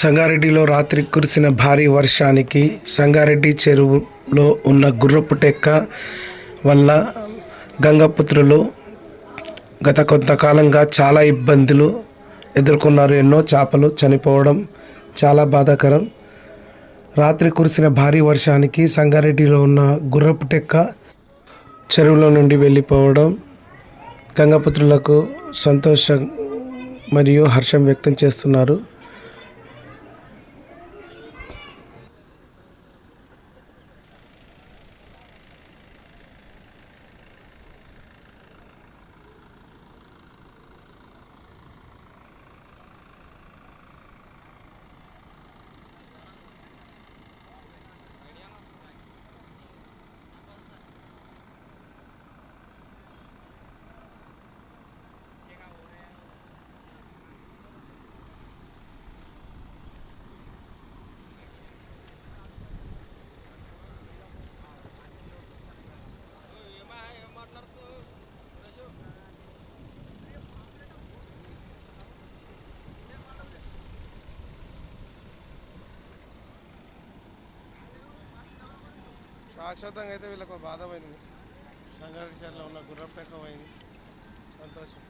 సంగారెడ్డిలో రాత్రి కురిసిన భారీ వర్షానికి సంగారెడ్డి చెరువులో ఉన్న గుర్రపు టెక్క వల్ల గంగపుత్రులు గత కొంతకాలంగా చాలా ఇబ్బందులు ఎదుర్కొన్నారు. ఎన్నో చేపలు చనిపోవడం చాలా బాధాకరం. రాత్రి కురిసిన భారీ వర్షానికి సంగారెడ్డిలో ఉన్న గుర్రపు టెక్క చెరువులో నుండి వెళ్ళిపోవడం గంగపుత్రులకు సంతోషం మరియు హర్షం వ్యక్తం చేస్తున్నారు. శాశ్వతంగా అయితే వీళ్ళకు బాధ పోయింది. సంగారెడ్డి చీరలో ఉన్న గుర్రపు పోయింది. సంతోషం.